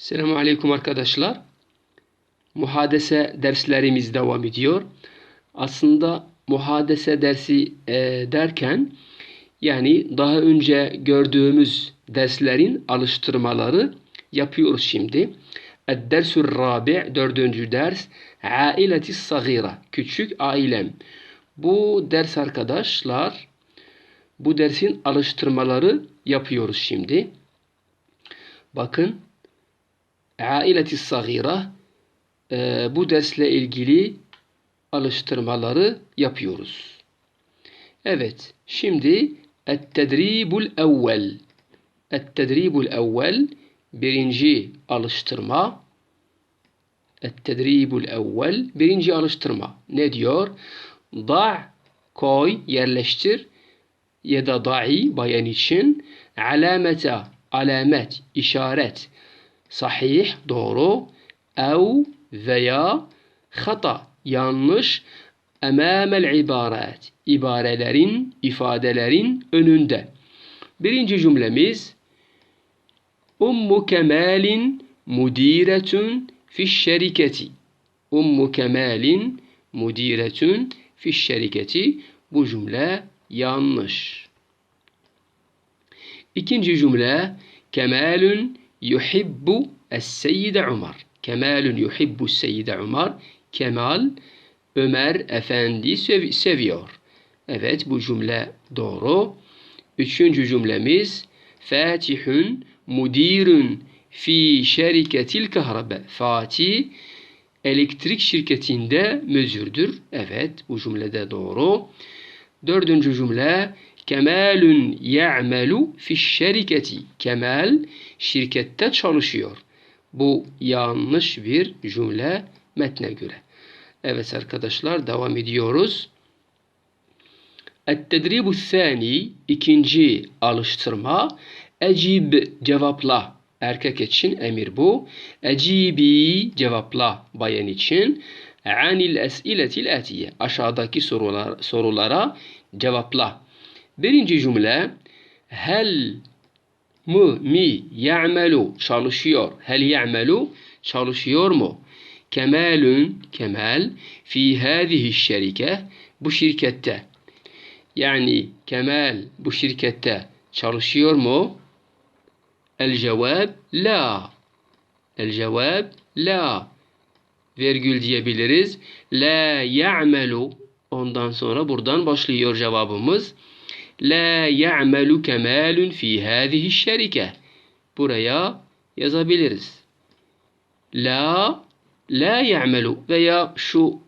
Selamun Aleyküm arkadaşlar. Muhadese derslerimiz devam ediyor. Aslında muhadese dersi e, derken yani daha önce gördüğümüz derslerin alıştırmaları yapıyoruz şimdi. Dersur Rabi dördüncü ders Aileti Sagira küçük ailem. Bu ders arkadaşlar bu dersin alıştırmaları yapıyoruz şimdi. Bakın Aileti Sagira e, bu dersle ilgili alıştırmaları yapıyoruz. Evet, şimdi Et-Tedribul Evvel. Et-Tedribul Evvel birinci alıştırma. Et-Tedribul Evvel birinci alıştırma. Ne diyor? Da' koy, yerleştir ya da da'i bayan için alamete, alamet, işaret sahih, doğru, ev veya hata, yanlış, emamel ibaret, ibarelerin, ifadelerin önünde. Birinci cümlemiz Ummu Kemal'in mudiretun fi şeriketi. Ummu Kemal'in mudiretun fi şeriketi. Bu cümle yanlış. İkinci cümle Kemalun yuhibbu es-seyyide Umar. Kemalun yuhibbu es-seyyide Umar. Kemal Ömer Efendi sev seviyor. Evet bu cümle doğru. Üçüncü cümlemiz Fatihun mudirun fi şeriketil kahrabe. Fatih elektrik şirketinde müdürdür. Evet bu cümlede doğru. Dördüncü cümle Kemalun ya'melu fi şeriketi. Kemal şirkette çalışıyor. Bu yanlış bir cümle metne göre. Evet arkadaşlar devam ediyoruz. Et-tedribu thani ikinci alıştırma. Ecib cevapla. Erkek için emir bu. Ecibi cevapla bayan için. Anil es'iletil atiye. Aşağıdaki sorular, sorulara cevapla. Birinci cümle hel mu mi ya'melu çalışıyor. Hel ya'melu çalışıyor mu? Kemalun kemal fi hadihi şerike bu şirkette. Yani Kemal bu şirkette çalışıyor mu? El cevap la. El cevap la. Virgül diyebiliriz. La ya'melu. Ondan sonra buradan başlıyor cevabımız. La ya'melu kemalun fi hadihi şerike. Buraya yazabiliriz. La la ya'melu veya şu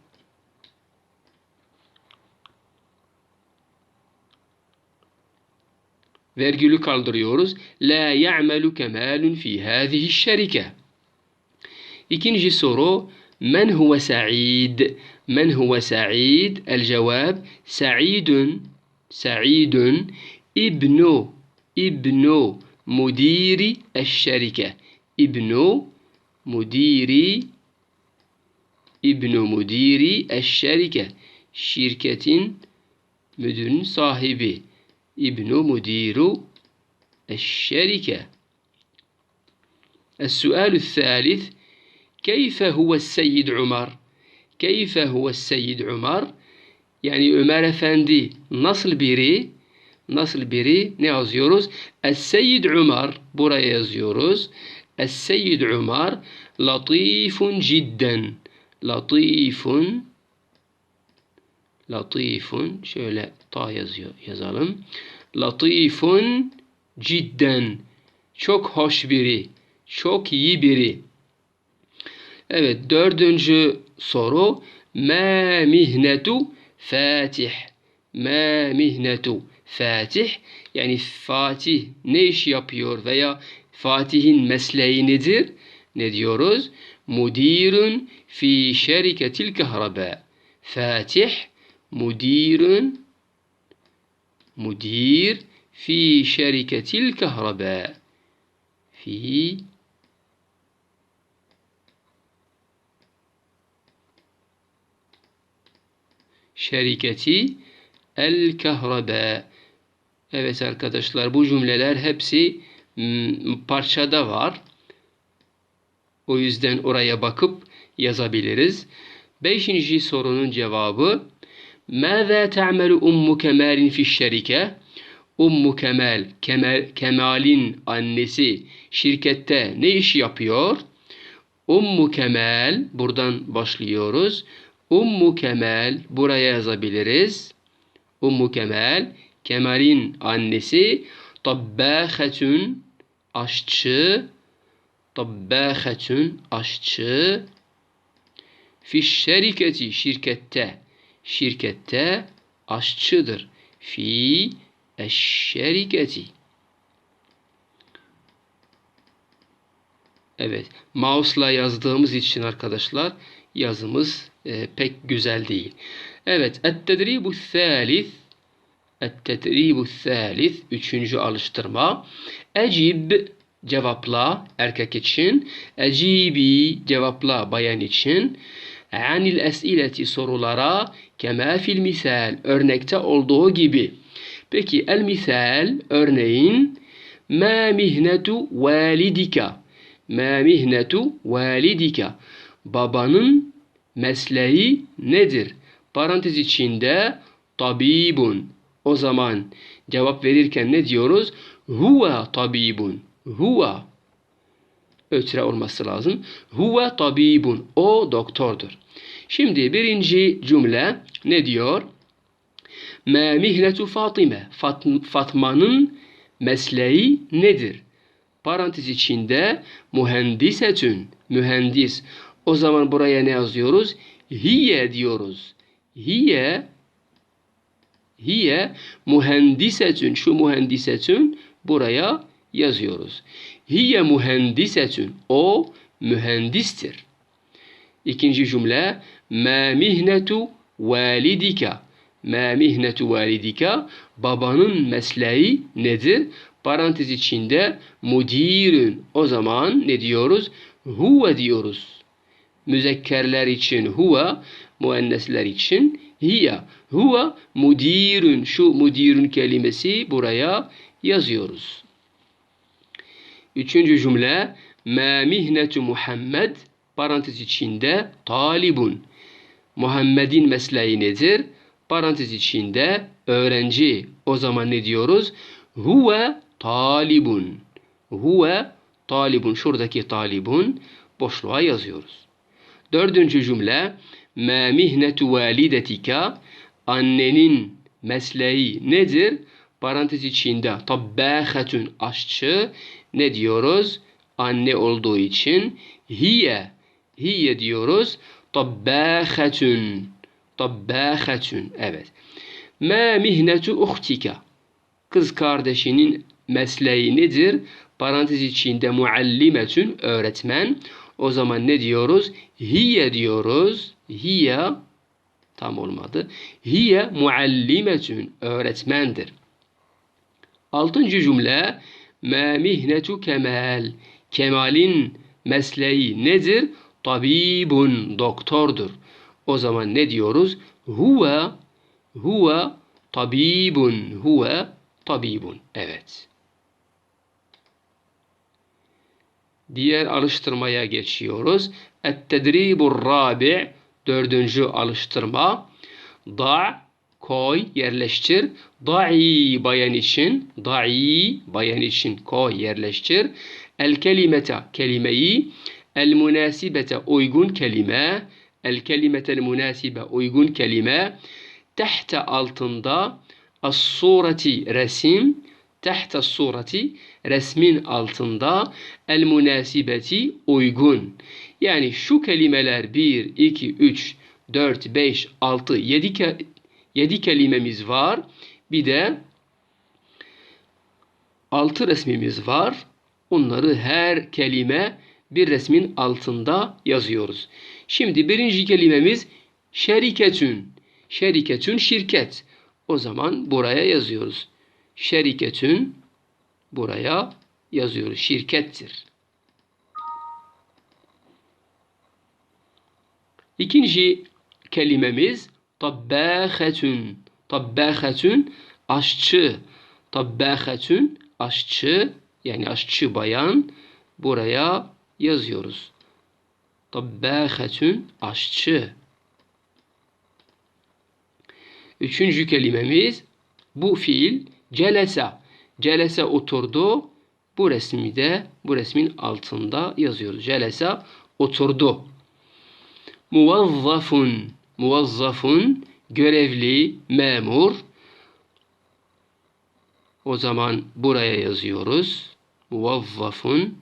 virgülü kaldırıyoruz. La ya'melu kemalun fi hadihi şerike. İkinci soru men huve sa'id? Men huve sa'id? El cevap سعيد ابن ابن مدير الشركة ابن مدير ابن مدير الشركة شركة مدن صاحبه ابن مدير الشركة السؤال الثالث كيف هو السيد عمر؟ كيف هو السيد عمر؟ Yani Ömer Efendi nasıl biri? Nasıl biri? Ne yazıyoruz? Es-Seyyid Umar buraya yazıyoruz. Es-Seyyid Umar latifun cidden. Latifun latifun şöyle ta yazıyor yazalım. Latifun cidden. Çok hoş biri, çok iyi biri. Evet dördüncü soru. Ma mihnetu فاتح. ما مهنة فاتح؟ يعني فاتح نيش يابيور فيا فاتح مسلي ندير نديوروز مدير في شركة الكهرباء. فاتح مدير مدير في شركة الكهرباء. في şeriketi el kehrebe. Evet arkadaşlar bu cümleler hepsi hmm, parçada var. O yüzden oraya bakıp yazabiliriz. Beşinci sorunun cevabı Mâzâ te'melu ummu kemalin fi şerike? Ummu kemal, kemal, kemalin annesi şirkette ne iş yapıyor? Ummu kemal, buradan başlıyoruz. Ummu Kemal, buraya yazabiliriz. Ummu Kemal, Kemal'in annesi tabbâhetün, aşçı, tabbâhetün, aşçı, fiş şeriketi, şirkette, şirkette aşçıdır. Fi eşşeriketi. Evet, mouse'la yazdığımız için arkadaşlar yazımız e, pek güzel değil. Evet, et-tedribu thalith et-tedribu thalith üçüncü alıştırma. Ecib cevapla erkek için. Ecibi cevapla bayan için. Anil esileti sorulara kema fil misal örnekte olduğu gibi. Peki el misal örneğin ma mihnetu validika ma mihnetu validika babanın mesleği nedir? Parantez içinde tabibun. O zaman cevap verirken ne diyoruz? Huve tabibun. Huve ötre olması lazım. Huve tabibun. O doktordur. Şimdi birinci cümle ne diyor? Ma mihnetu Fatime. Fat Fatma'nın mesleği nedir? Parantez içinde mühendisetün. Mühendis. O zaman buraya ne yazıyoruz? Hiye diyoruz. Hiye hiye mühendisetün. Şu mühendisetün buraya yazıyoruz. Hiye mühendisetün. O mühendistir. İkinci cümle ma mihnetu validika. Ma mihnetu validika. Babanın mesleği nedir? Parantez içinde mudirün. O zaman ne diyoruz? Huve diyoruz. Müzekkerler için huve, müennesler için hiye. Huve mudirün. Şu mudirün kelimesi buraya yazıyoruz. Üçüncü cümle ma mihnetu Muhammed parantez içinde talibun. Muhammed'in mesleği nedir? Parantez içinde öğrenci. O zaman ne diyoruz? Huve talibun. Huve talibun. Şuradaki talibun boşluğa yazıyoruz. Dördüncü cümle ma mihnetu validetika annenin mesleği nedir? Parantez içinde tabbâhetun aşçı ne diyoruz? Anne olduğu için hiye hiye diyoruz. Tabbâhetun tabbâhetun evet. Ma mihnetu uhtika kız kardeşinin mesleği nedir? Parantez içinde muallimetün öğretmen. O zaman ne diyoruz? Hiye diyoruz. Hiye tam olmadı. Hiye muallimetün öğretmendir. Altıncı cümle Ma mihnetu kemal. Kemal'in mesleği nedir? Tabibun, doktordur. O zaman ne diyoruz? Huve, huve tabibun, huve tabibun. Evet. Diğer alıştırmaya geçiyoruz. Et-tedribur rabi' dördüncü alıştırma. Da koy, yerleştir. Da'i bayan için, da'i bayan için koy, yerleştir. El kelimete kelimeyi, el münasibete uygun kelime, el kelimetel münasibe uygun kelime, tehte altında, as surati resim, tehte surati resmin altında, el münasibeti uygun. Yani şu kelimeler 1, 2, 3, 4, 5, 6, 7 7 kelimemiz var. Bir de 6 resmimiz var. Onları her kelime bir resmin altında yazıyoruz. Şimdi birinci kelimemiz şeriketün. Şeriketün şirket. O zaman buraya yazıyoruz. Şeriketün buraya yazıyoruz. Şirkettir. İkinci kelimemiz tabbâhetün. Tabbâhetün aşçı. Tabbâhetün aşçı yani aşçı bayan buraya yazıyoruz. Tabbâhetün aşçı. Üçüncü kelimemiz bu fiil celese. Celese oturdu. Bu resmi de bu resmin altında yazıyoruz. Celese oturdu. Muvazzafun. Muvazzafun görevli, memur. O zaman buraya yazıyoruz. Muvazzafun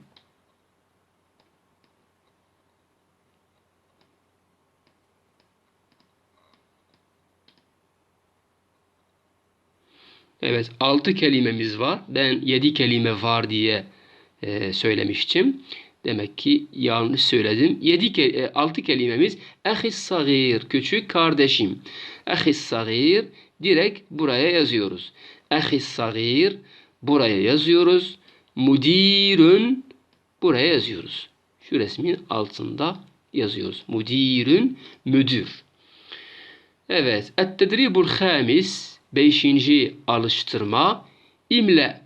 Evet, altı kelimemiz var. Ben yedi kelime var diye e, söylemiştim. Demek ki yanlış söyledim. Yedi ke e, altı kelimemiz ehis sagir, küçük kardeşim. Ehis sagir direkt buraya yazıyoruz. Ehis sagir buraya yazıyoruz. Mudirün buraya yazıyoruz. Şu resmin altında yazıyoruz. Mudirün müdür. Evet. Et-tedribul hamis beşinci alıştırma. İmle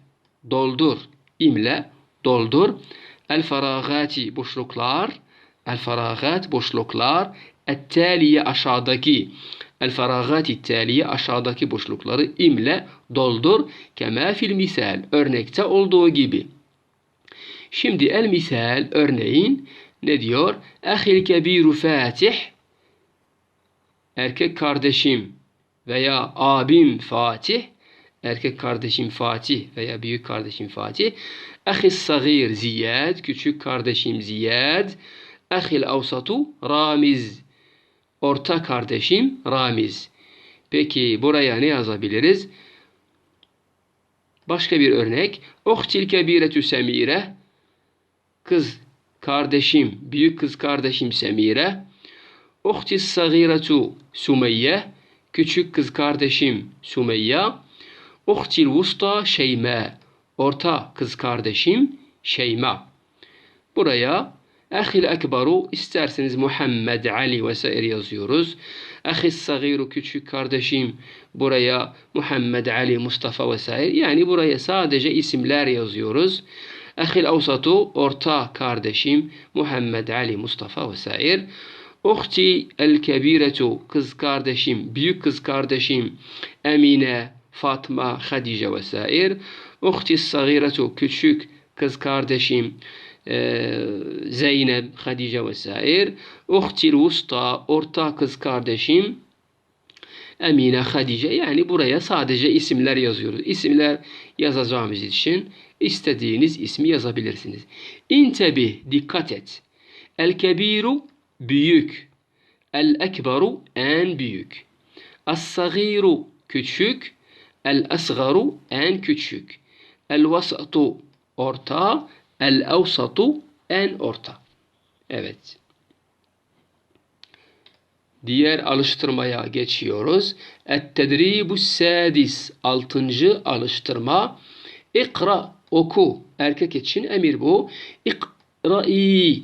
doldur. İmle doldur. El faragati boşluklar. El faragat boşluklar. Et-taliye aşağıdaki. El faragati taliye aşağıdaki boşlukları imle doldur. Kema fil misal. Örnekte olduğu gibi. Şimdi el misal örneğin ne diyor? Ehil kebiru fatih erkek kardeşim veya abim Fatih erkek kardeşim Fatih veya büyük kardeşim Fatih ahis sagir Ziyad küçük kardeşim Ziyad ahil avsatu Ramiz orta kardeşim Ramiz. Peki buraya ne yazabiliriz? Başka bir örnek uhtil kebiretü Semire kız kardeşim büyük kız kardeşim Semire uhtis sagiretu Sumeyye küçük kız kardeşim Sumeyye, uhtil vusta Şeyma, orta kız kardeşim Şeyma. Buraya Ahil ekbaru isterseniz Muhammed, Ali vesaire yazıyoruz. Ahis sagiru küçük kardeşim buraya Muhammed, Ali, Mustafa vesaire. Yani buraya sadece isimler yazıyoruz. Ahil avsatu orta kardeşim Muhammed, Ali, Mustafa vesaire. Uhti el kebiretu kız kardeşim, büyük kız kardeşim Emine, Fatma, Hadice vesaire. Uhti sagiretu küçük kız kardeşim e, Zeynep, Hadice vesaire. Uhti vusta orta kız kardeşim Emine, Hadice. Yani buraya sadece isimler yazıyoruz. İsimler yazacağımız için istediğiniz ismi yazabilirsiniz. İntebi dikkat et. El kebiru büyük. El ekberu en büyük. Es-sagiru küçük. El asgaru en küçük. El vasatu orta. El avsatu en orta. Evet. Diğer alıştırmaya geçiyoruz. Et-tedribu sadis. Altıncı alıştırma. İkra oku. Erkek için emir bu. İkra'i.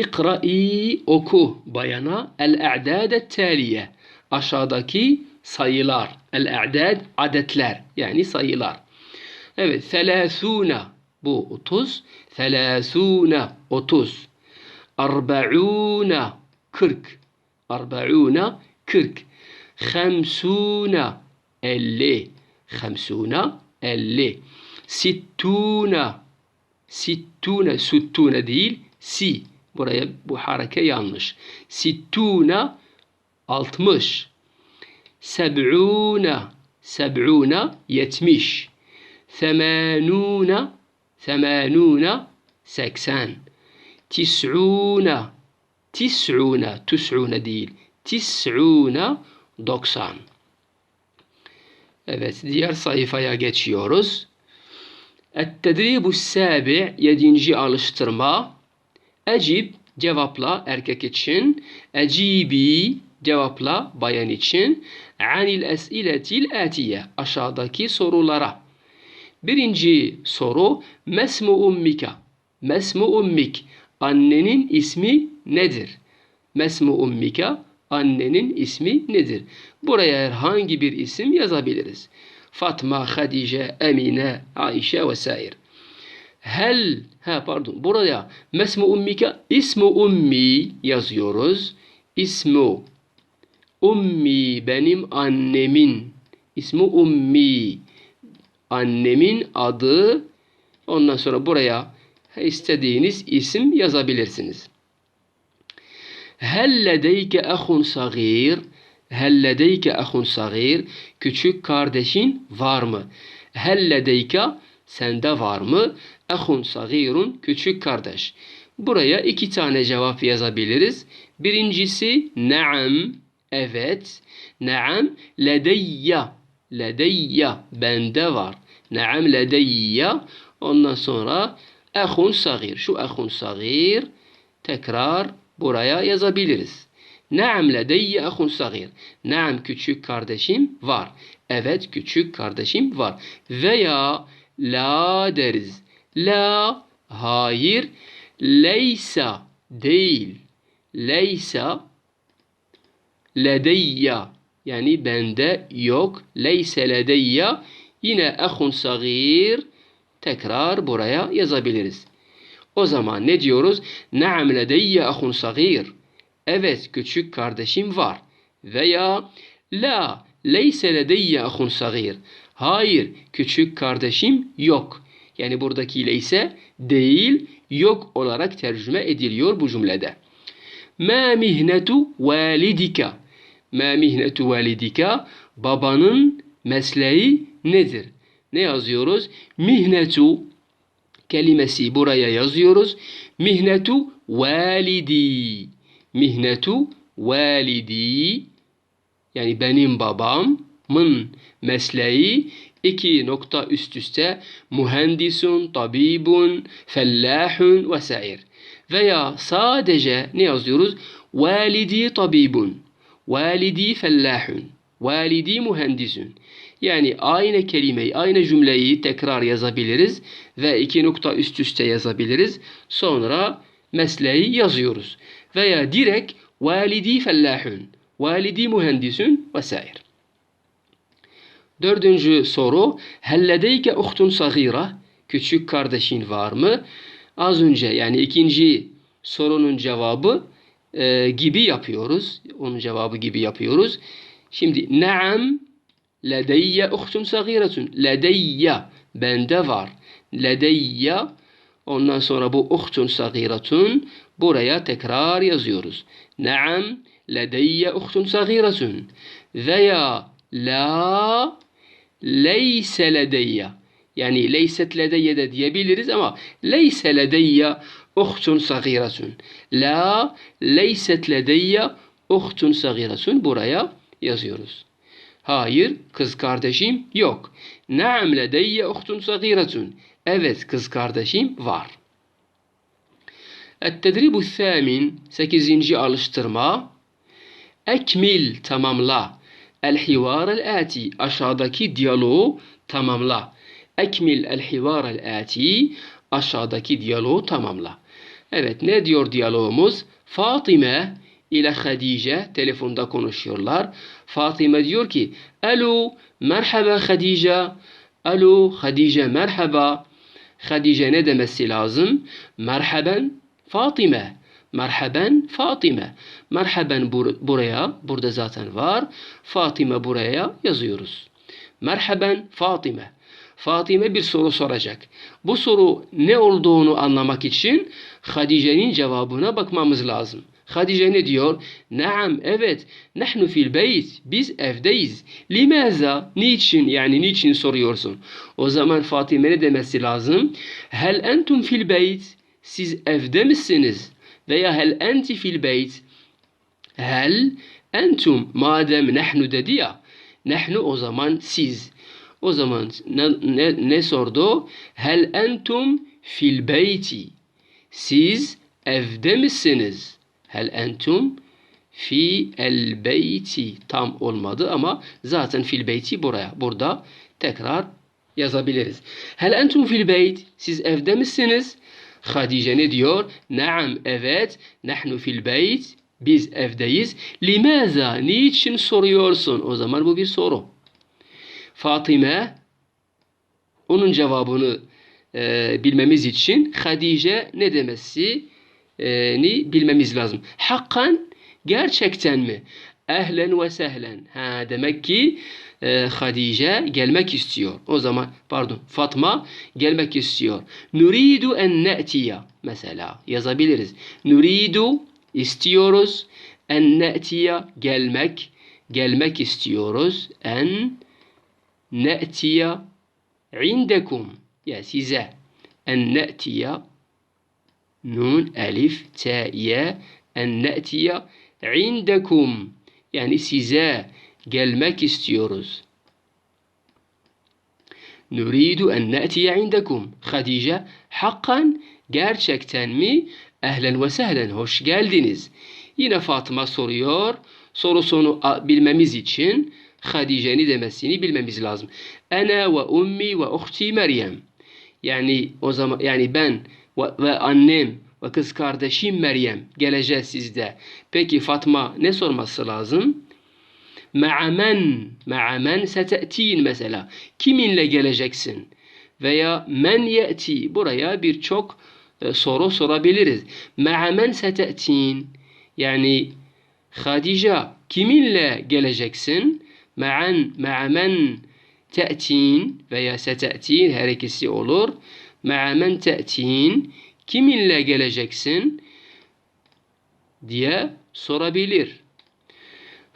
اقرأي أوكو بيانا الأعداد التالية. أشادكي سايلار. الأعداد عدتلار يعني سايلار. Evet, ثلاثون بو أطوز ثلاثون أطوز أربعون كرك. أربعون كرك. خمسون اللي خمسون اللي ستون ستون ستون ديل سي. Buraya bu hareke yanlış. Sittuna 60. Seb'una seb'una 70. Semanuna semanuna 80. Tis'una tis'una tus'una değil. Tis'una 90. Evet diğer sayfaya geçiyoruz. Et-tedribu sabi yedinci alıştırma Ecib cevapla erkek için. Ecibi cevapla bayan için. Anil esiletil atiye aşağıdaki sorulara. Birinci soru mesmu ummika. Mesmu ummik. Annenin ismi nedir? Mesmu ummika. Annenin ismi nedir? Buraya herhangi bir isim yazabiliriz. Fatma, Hadice, Emine, Ayşe vesaire. Hel, ha pardon buraya mesmu ummike ismu ummi yazıyoruz. İsmu ummi benim annemin ismu ummi annemin adı ondan sonra buraya istediğiniz isim yazabilirsiniz. Hel ledeyke ahun sagir Hel ledeyke ahun sagir Küçük kardeşin var mı? Hel ledeyke sende var mı? Ahun sagirun küçük kardeş. Buraya iki tane cevap yazabiliriz. Birincisi naam evet. Naam ledeyya ledeyya bende var. Naam ledeyya ondan sonra ahun sagir. Şu ahun sagir tekrar buraya yazabiliriz. Naam ledeyye ahun sagir. Naam küçük kardeşim var. Evet küçük kardeşim var. Veya la deriz. La hayır. Leysa değil. Leysa ledeyya yani bende yok. Leyse ledeyya yine ahun sagir tekrar buraya yazabiliriz. O zaman ne diyoruz? Naam ledeyye ahun sagir. Evet küçük kardeşim var. Veya la leyse ledeyye ahun sagir. Hayır küçük kardeşim yok. Yani buradaki leyse değil yok olarak tercüme ediliyor bu cümlede. Ma mihnetu validika. Ma mihnetu validika. Babanın mesleği nedir? Ne yazıyoruz? Mihnetu kelimesi buraya yazıyoruz. Mihnetu validi. Mihnetu validi yani benim babamın mesleği iki nokta üst üste mühendisun, tabibun, fellahun vesaire. Veya sadece ne yazıyoruz? Validi tabibun, validi fellahun, validi mühendisun. Yani aynı kelimeyi, aynı cümleyi tekrar yazabiliriz ve iki nokta üst üste yazabiliriz. Sonra mesleği yazıyoruz. Veya direkt validi fellahun, validi mühendisun vesaire. Dördüncü soru. Helledeyke uhtun sagira. Küçük kardeşin var mı? Az önce yani ikinci sorunun cevabı e, gibi yapıyoruz. Onun cevabı gibi yapıyoruz. Şimdi naam ledeyye uhtun sagiratun. Ledeyye bende var. Ledeyye ondan sonra bu uhtun sagiratun buraya tekrar yazıyoruz. Naam ledeyye uhtun sagiratun. Veya la leyse ledeyye yani leyset ledeyye de diyebiliriz ama leyse ledeyye uhtun sagiratun. La leyset ledeyye uhtun sagiratun buraya yazıyoruz. Hayır kız kardeşim yok. Naam ledeyye uhtun sagiratun. Evet kız kardeşim var. Et-tedribu thamin 8. alıştırma Ekmil tamamla. El-hivar el-ati aşağıdaki diyaloğu tamamla. Ekmil el-hivar el-ati aşağıdaki diyaloğu tamamla. Evet ne diyor diyalogumuz? Fatime ile Hadice telefonda konuşuyorlar. Fatime diyor ki Alo merhaba Hadice. Alo Hadice merhaba. Hadice ne demesi lazım? Merhaben Fatime. Merhaben Fatime. Merhaben bur buraya, burada zaten var. Fatime buraya yazıyoruz. Merhaben Fatime. Fatime bir soru soracak. Bu soru ne olduğunu anlamak için Hadice'nin cevabına bakmamız lazım. Hadice ne diyor? Naam evet. Nahnu fil beyt. Biz evdeyiz. Limaza? Niçin? Yani niçin soruyorsun? O zaman Fatime ne demesi lazım? Hel entum fil beyt. Siz evde misiniz? Veya hel enti fil beyt. Hel entum. Madem nahnu dedi ya. Nahnu o zaman siz. O zaman ne, ne, ne sordu? Hel entum fil beyti. Siz evde misiniz? Hel entum fi el beyti tam olmadı ama zaten fil beyti buraya burada tekrar yazabiliriz. Hel entum fil beyt siz evde misiniz? Hadice ne diyor? Naam evet nahnu fil beyt biz evdeyiz. Limaza niçin soruyorsun? O zaman bu bir soru. Fatime onun cevabını e, bilmemiz için Hadice ne demesi e, ni bilmemiz lazım. Hakkan gerçekten mi? Ehlen ve sehlen. Ha, demek ki e, Hadice gelmek istiyor. O zaman pardon Fatma gelmek istiyor. Nuridu en ne'tiye mesela yazabiliriz. Nuridu istiyoruz en ne'tiye gelmek gelmek istiyoruz. En ne'tiye indekum ya size en ne'tiye nun elif te ye en ne'tiye indekum yani size gelmek istiyoruz. Nuridu en ne'tiye indekum. Hadice hakkan gerçekten mi? Ehlen ve sehlen hoş geldiniz. Yine Fatıma soruyor. Sorusunu bilmemiz için Hadice'ni demesini bilmemiz lazım. Ene ve ummi ve uhti Meryem. Yani o zaman yani ben ve, ve annem ve kız kardeşim Meryem geleceğiz sizde. Peki Fatma ne sorması lazım? Ma'amen, ma'amen sete'tin mesela. Kiminle geleceksin? Veya men ye'ti. Buraya birçok e, soru sorabiliriz. Ma'amen sete'tin. Yani Hadice kiminle geleceksin? Ma'an, ma'amen te'tin veya sete'tin her ikisi olur. Ma'amen te'tin kiminle geleceksin diye sorabilir.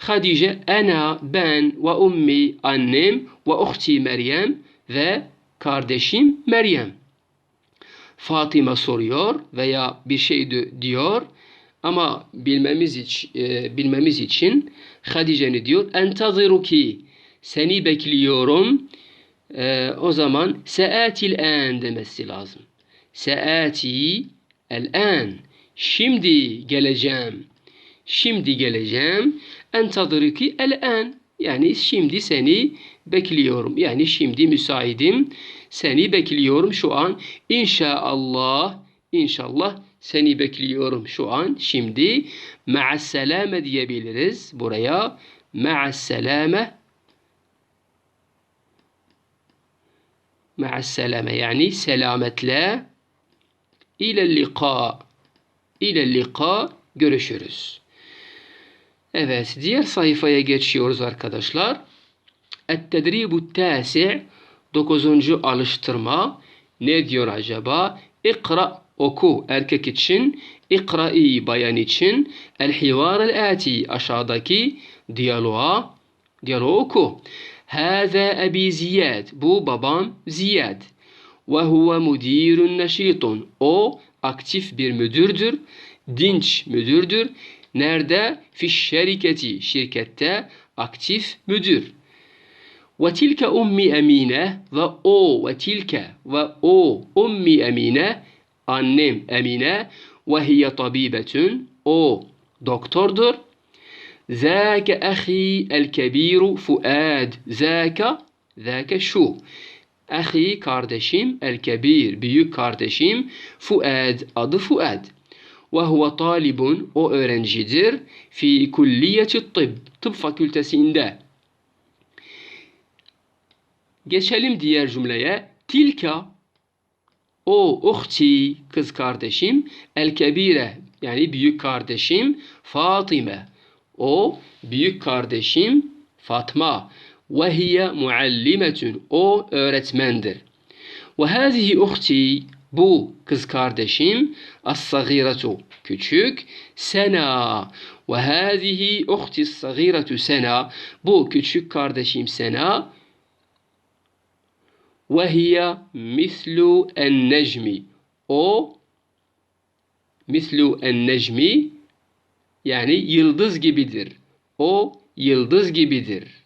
Hadice, ana, ben ve ummi, annem ve uhti Meryem ve kardeşim Meryem. Fatıma soruyor veya bir şey diyor ama bilmemiz için, e, bilmemiz için Hadice diyor? Entaziruki seni bekliyorum. E, o zaman seatil en demesi lazım. Seati el en şimdi geleceğim. Şimdi geleceğim. Entadıriki el en yani şimdi seni bekliyorum. Yani şimdi müsaidim. Seni bekliyorum şu an. İnşallah, inşallah seni bekliyorum şu an. Şimdi ma'asselame diyebiliriz buraya. Ma'asselame ma'asselame yani selametle ile lika ile lika görüşürüz. Evet, diğer sayfaya geçiyoruz arkadaşlar. Et-tedribu tasi' dokuzuncu alıştırma. Ne diyor acaba? İkra oku erkek için, ikra'i bayan için, el hivar el aşağıdaki diyaloğa, diyaloğu oku. Hâzâ ebi Ziyad. Bu babam Ziyad. Ve huve mudirun neşitun. O aktif bir müdürdür, dinç müdürdür. Nerede? Fiş şeriketi. Şirkette aktif müdür. Ve tilke ummi emine ve o ve tilke ve o ummi emine annem emine ve hiye tabibetün o doktordur. Zâke ahi el kebiru fuad. Zâke zâke şu. Ahi kardeşim el kebir büyük kardeşim Fuad adı Fuad ve huve talibun o öğrencidir fi kulliyeti tıbb tıp fakültesinde. Geçelim diğer cümleye. Tilka o uhti kız kardeşim el kebire yani büyük kardeşim Fatime o büyük kardeşim Fatma ve hiye muallimetun o öğretmendir. Ve hazihi uhti bu kız kardeşim as-sagiretu küçük Sena ve hazihi uhti as-sagiretu Sena bu küçük kardeşim Sena ve hiye mislu en-necmi o mislu en-necmi yani yıldız gibidir. O yıldız gibidir.